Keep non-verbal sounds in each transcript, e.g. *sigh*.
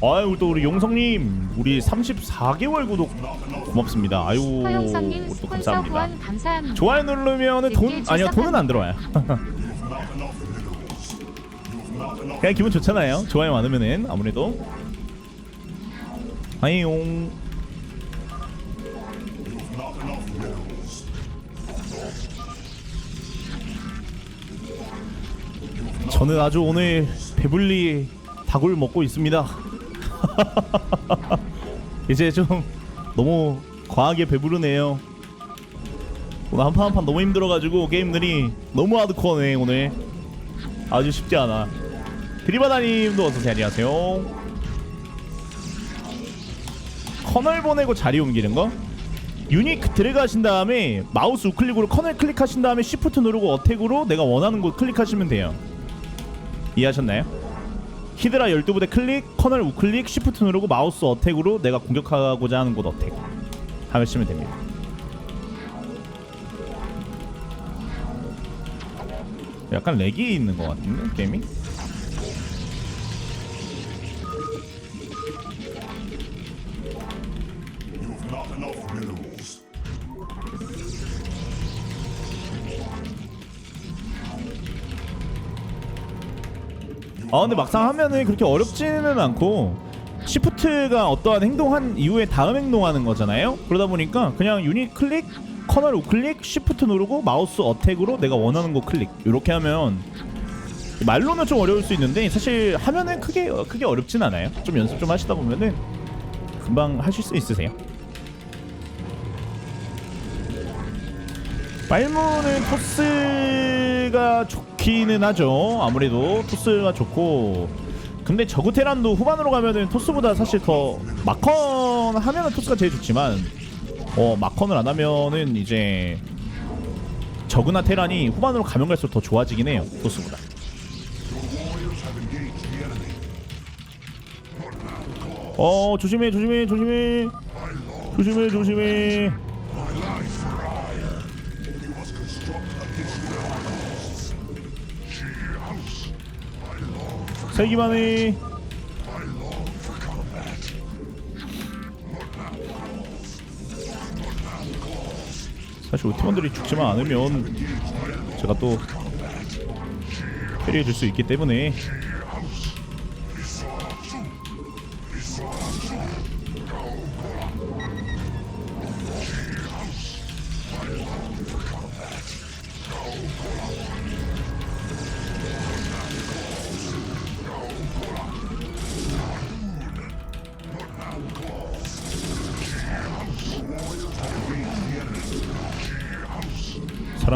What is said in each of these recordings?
아유 또 우리 용성님 우리 34개월 구독 고맙습니다. 아유 우리 또 스폰서 감사합니다. 후원 감사합니다. 좋아요 누르면 돈 아니요 돈은 안. 들어와요. 그냥 기분 좋잖아요. 좋아요 많으면은 아무래도 아이용 저는 아주 오늘 배불리 닭을 먹고 있습니다. *laughs* 이제 좀 너무 과하게 배부르네요. 오늘 한판 한 판 너무 힘들어가지고 게임들이 너무 하드코어네 오늘 아주 쉽지 않아 드리바다님도 어서오세요 안녕하세요 커널 보내고 자리 옮기는 거? 유닉 들어가신 다음에 마우스 우클릭으로 커널 클릭하신 다음에 시프트 누르고 어택으로 내가 원하는 곳 클릭하시면 돼요 이해하셨나요? 히드라 12부대 클릭, 커널 우클릭, 시프트 누르고 마우스 어택으로 내가 공격하고자 하는 곳 어택 하시면 됩니다 약간 렉이 있는 것 같은데 게임이? 아 근데 막상 하면은 그렇게 어렵지는 않고 시프트가 어떠한 행동한 이후에 다음 행동하는 거잖아요? 그러다 보니까 그냥 유닛 클릭 커널 우클릭 시프트 누르고 마우스 어택으로 내가 원하는 곳 클릭. 이렇게 하면 말로는 좀 어려울 수 있는데 사실 하면은 크게 크게 어렵진 않아요. 좀 연습 좀 하시다 보면은 금방 하실 수 있으세요. 빨무는 토스가 좋기는 하죠. 아무래도 토스가 좋고 근데 저그 테란도 후반으로 가면은 토스보다 사실 더 마컨 하면은 토스가 제일 좋지만 어 마컨을 안 하면은 이제 저그나 테란이 후반으로 가면 갈수록 더 좋아지긴 해요. 토스보다. 어 조심해 조심해 조심해 조심해 조심해 세기만 해. 사실 우리 팀원들이 죽지만 않으면 제가 또 캐리해 줄 수 있기 때문에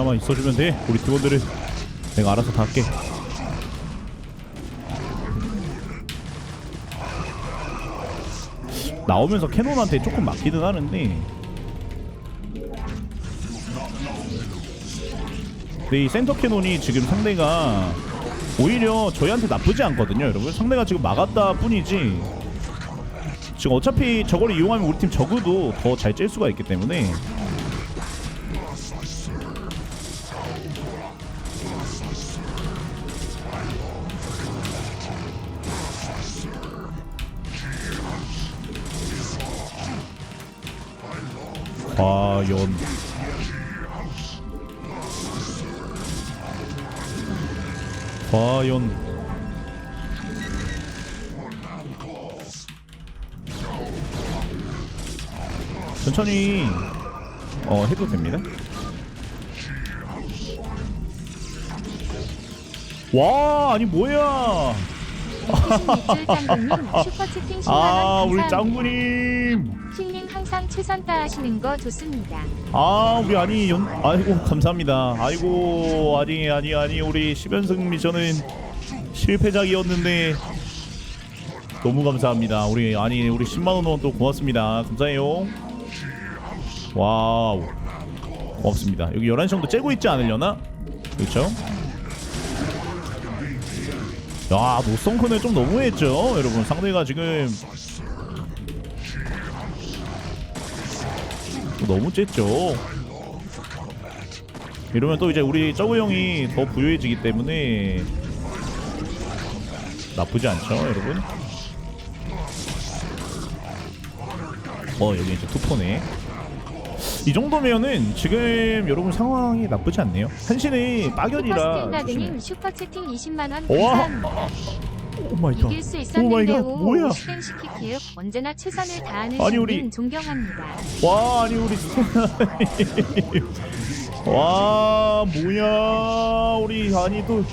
사람만 있어주면 돼. 우리 팀원들은. 내가 알아서 다 할게. 나오면서 캐논한테 조금 맞기는 하는데. 근데 이 센터 캐논이 지금 상대가 오히려 저희한테 나쁘지 않거든요 여러분. 상대가 지금 막았다 뿐이지. 지금 어차피 저걸 이용하면 우리 팀 적어도 더 잘 찔 수가 있기 때문에 과연 과연 천천히 어 해도 됩니다. 와 아니 뭐야? 26줄 짱구님 슈퍼채팅 10만원 아 우리. 짱구님. 항상 최선 다하시는 거 좋습니다. 아 우리 아니 연 아이고 감사합니다. 아이고 아니 아니 아니 우리 10연승 미션은 실패작이었는데 너무 감사합니다. 우리 아니 우리 10만원 원또 고맙습니다. 감사해요. 와우. 고맙습니다. 여기 11시 정도 째고 있지 않으려나? 그렇죠? 야 노성큰을 좀 너무했죠 여러분. 상대가 지금 너무 쨌죠. 이러면 또 이제 우리 저우 형이 더 부유해지기 때문에 나쁘지 않죠, 여러분. 어 여기 이제 투포네 이 정도면은 지금 여러분 상황이 나쁘지 않네요 한신의 빠견이라 슈퍼스탠다드님 슈퍼채팅 20만원 와. 오 마이 갓 이길 수오 마이 갓 있었는데요. 뭐야? 언제나 최선을 다하는 아니, 우리- 존경합니다. 와 아니 우리 와 뭐야? 우리 아니 또.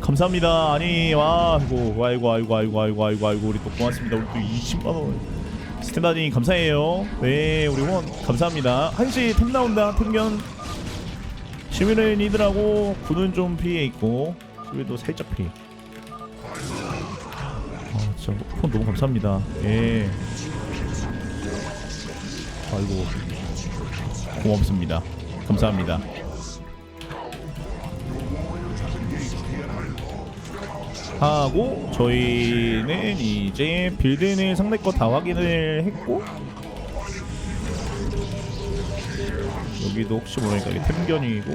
감사합니다. 아니 와 아이고 아이고 아이고 아이고 아이고 아이고 아이고 우리 또 고맙습니다. 우리 또 20만 원. 스테나님 감사해요. 네 우리 후원 감사합니다. 한시 템 나온다 템견. 시민은 이들하고 군은 좀 피해 있고 우리도 살짝 피해 아 진짜 후원 너무 감사합니다 예 아이고 고맙습니다. 감사합니다. 하고 저희는 이제 빌드는 상대 거 다 확인을 했고 여기도 혹시 모르니까 이게 템견이고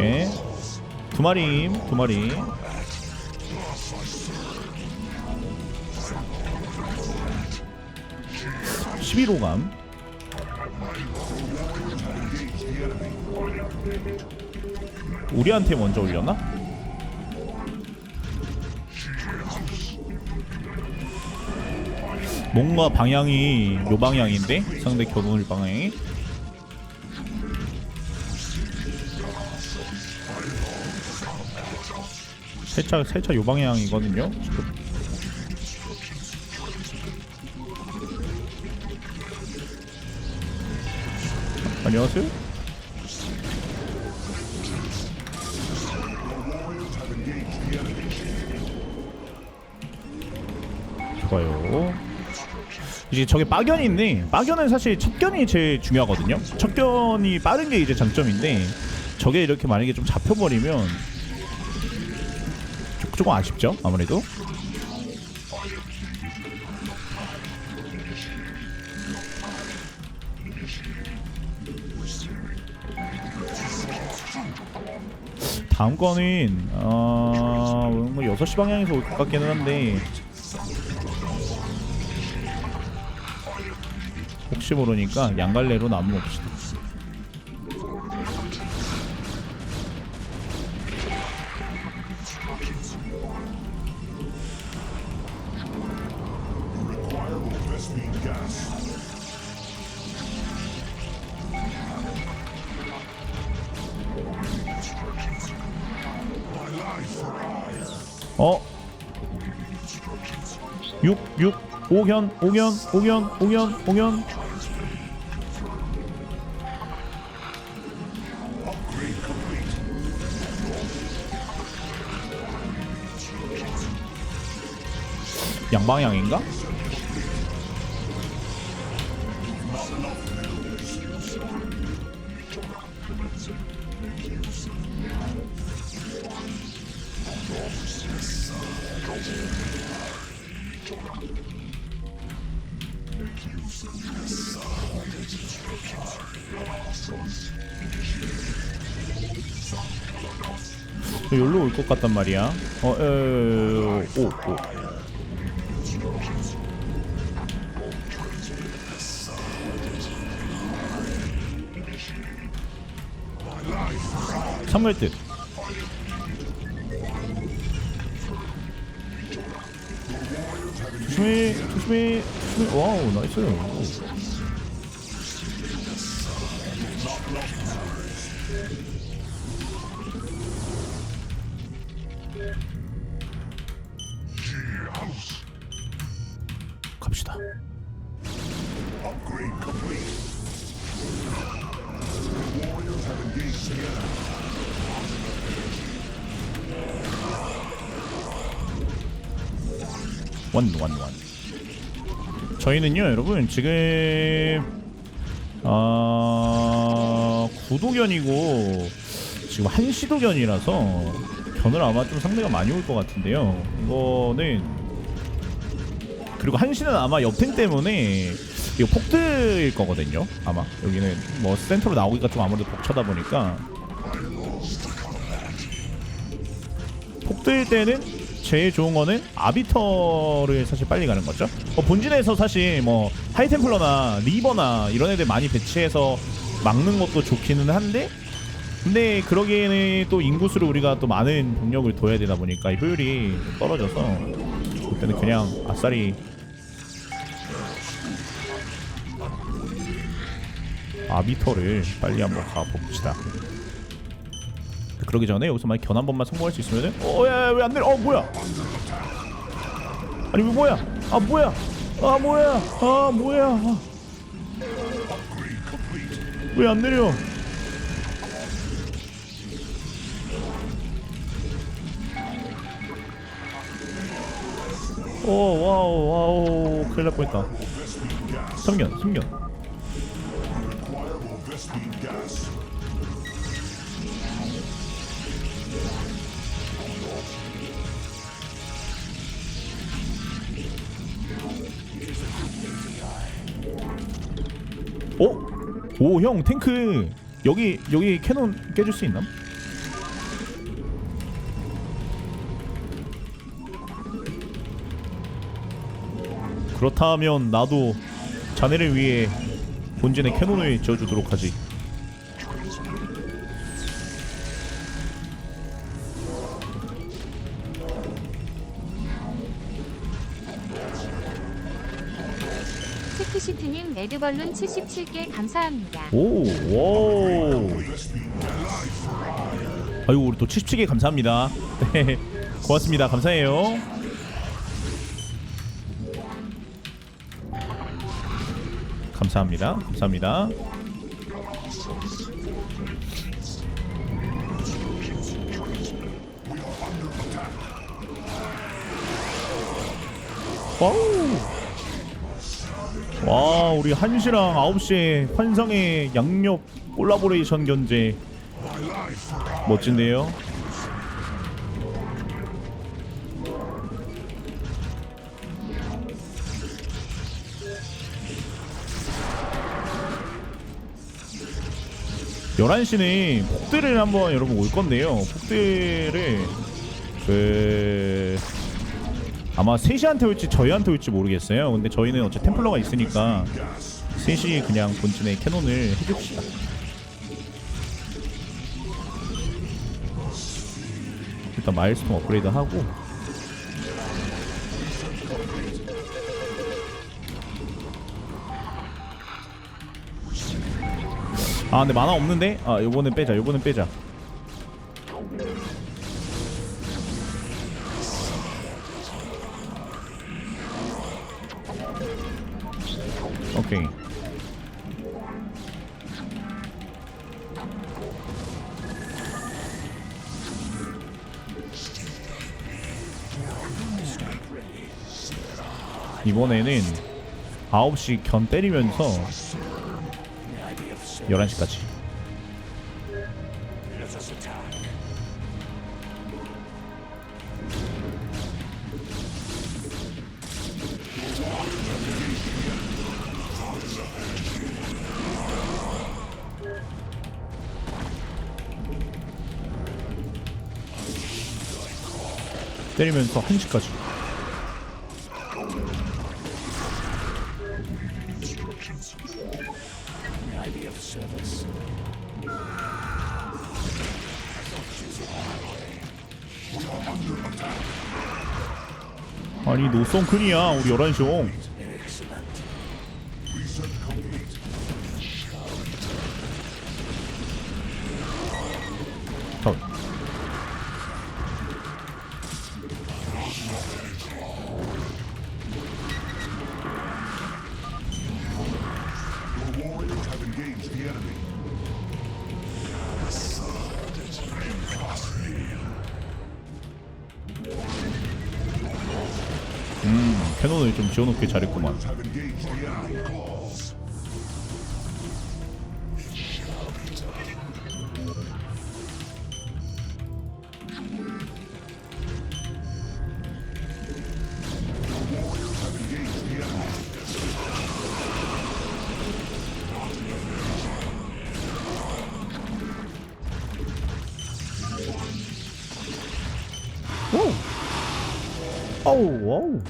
네. 두 마리, 두 마리. (11호감) 우리한테 먼저 올려나? 뭔가 방향이 요 방향인데 상대 겨누을 방향이 살짝 살짝 요 방향이거든요. 안녕하세요. 좋아요. 이제 저게 빠견인데 빠견은 사실 첫 견이 제일 중요하거든요. 첫 견이 빠른 게 이제 장점인데 저게 이렇게 만약에 좀 잡혀버리면 조- 조금 아쉽죠 아무래도. 다음 거는 어... 뭐 6시 방향에서 올 것 같기는 한데. 혹시 모르니까 양갈래로 나무 봅시다 어? 6, 6, 5견, 5견, 5견, 5견, 5견. 양방향인가? 여기로 올 것 같단 말이야. 어, 에, 오, 오. 삼갈 듯. 조심해, 조심해, 조심해. 와우, 나이스. 원. 저희는요, 여러분 지금 아 구도견이고 지금 한시도견이라서 견을 아마 좀 상대가 많이 올 것 같은데요. 이거는 그리고 한시는 아마 옆탱 때문에 이거 폭드일 거거든요. 아마 여기는 뭐 센터로 나오기가 좀 아무래도 벅차다 보니까 폭들 때는 제일 좋은 거는 아비터를 사실 빨리 가는 거죠. 어, 본진에서 사실 뭐 하이템플러나 리버나 이런 애들 많이 배치해서 막는 것도 좋기는 한데 근데 그러기에는 또 인구수를 우리가 또 많은 병력을 둬야 되다 보니까 이 효율이 좀 떨어져서 그때는 그냥 아싸리 아비터를 빨리 한번 가봅시다. 그러기 전에 여기서 만약 견한 번만 성공할 수 있으면은 어야 왜 안 내려? 어 뭐야? 아니 왜 뭐야? 아 뭐야? 아 뭐야? 아 뭐야? 왜안 내려? 오 와우 와우 큰일 날 뻔했다. 성견 성견. 오! 오, 형, 탱크. 여기, 여기 캐논 깨줄 수 있나? 그렇다면 나도 자네를 위해 본진의 캐논을 지어주도록 하지. 레드벌룬 77개 감사합니다. 오, 오. 아이고, 우리 또 77개 감사합니다. *laughs* 네, 고맙습니다. 감사해요. 감사합니다. 감사합니다. 와우. 와 우리 1시랑 9시에 환상의 양옆 콜라보레이션 견제. 멋진데요? 열한 시는 폭들을 한번 여러분 올 건데요. 폭들을 그 아마 3시한테 올지 저희한테 올지 모르겠어요. 근데 저희는 어째 템플러가 있으니까 3시 그냥 본진에 캐논을 해줍시다. 일단 마일스톤 업그레이드 하고 아 근데 만화 없는데? 아 요거는 빼자 요거는 빼자 이번에는 9시 견 때리면서 11시까지. 때리면서 1시까지 아니 노송큰이야 우리 11시 음, 캐논을 좀 지어놓길 잘했구만. 어우 어우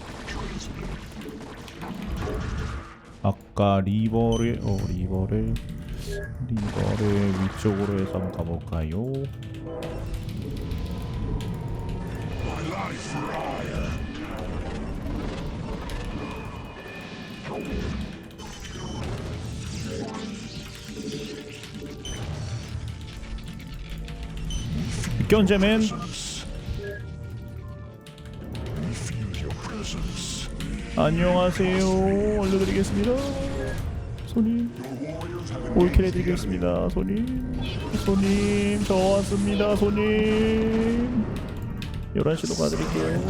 아까 리버를 어 리버를 리버를 위쪽으로 해서 한번 가볼까요? 견제맨 안녕하세요. 올려드리겠습니다. 손님. 올킬 해드리겠습니다. 손님. 손님 저 왔습니다. 손님. 11시도 가드릴게요.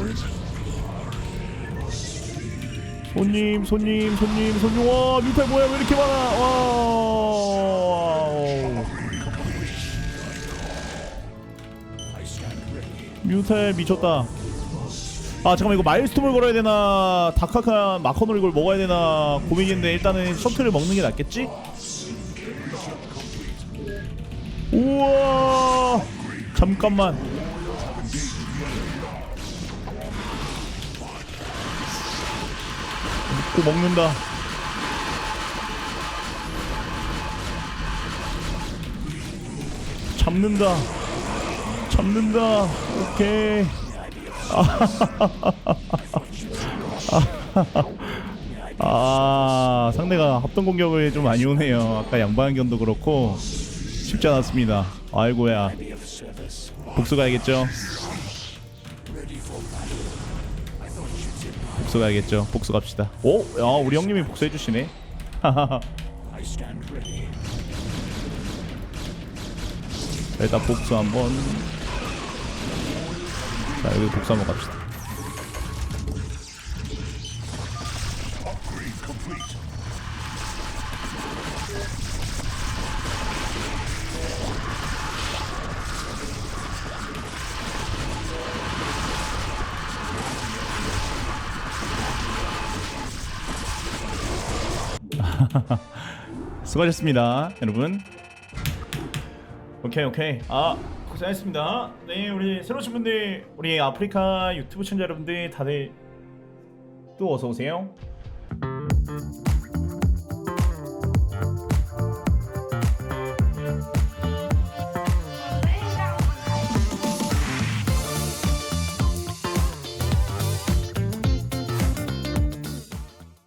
손님 손님 손님 손님. 와 뮤탈 뭐야? 왜 이렇게 많아? 와. 뮤탈 미쳤다 아 잠깐만 이거 마일스톰을 걸어야 되나 다카카 마커놀 이걸 먹어야 되나 고민인데 일단은 셔틀을 먹는 게 낫겠지? 우와! 잠깐만. 또 먹는다. 잡는다. 잡는다. 오케이 아 *laughs* 상대가 합동 공격을 좀 많이 오네요. 아까 양방견도 그렇고 쉽지 않았습니다. 아이고야. 복수 가야겠죠? 복수 가야겠죠? 복수 갑시다. 오? 야 우리 형님이 복수해 주시네. *laughs* 자, 일단 복수 한번 자 여기 복수 한번 갑시다. *laughs* 수고하셨습니다 여러분. 오케이 오케이. 아 고생하셨습니다. 네 우리 새로 오신 분들 우리 아프리카 유튜브 시청자 여러분들 다들 또 어서 오세요